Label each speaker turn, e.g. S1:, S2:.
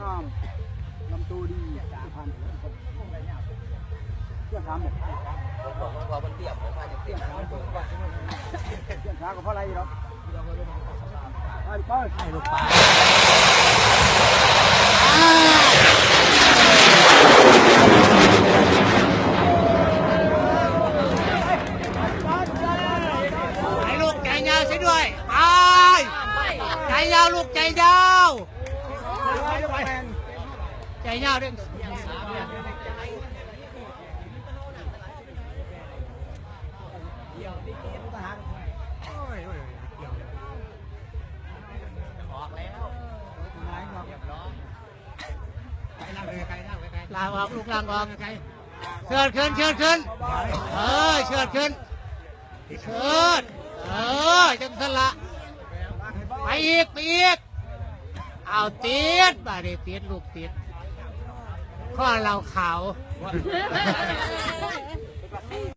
S1: งามลำตัวดี
S2: พันเชื่อถาม
S3: บอกมบอกว่ามันเตี้ยผมว่าจะเตี้ย
S1: นะมันตัวว่รื่อถามก็เพราะอะไรหรอไปไป
S3: ให้ลูกปลา
S2: ยลูกใจยาวเสียด้วยไปใจยาวลูกใจยาว ยาวด้วย
S3: ออกแล้ว
S2: ลางออกลูกลางออกเชิดขึ้นเชิดขึ้นเออเชิดขึ้นเชิดเออจังสละไปอีกไปอีกเอาเตีดบาดนีตีดลูกเตีด ข้อเราขาว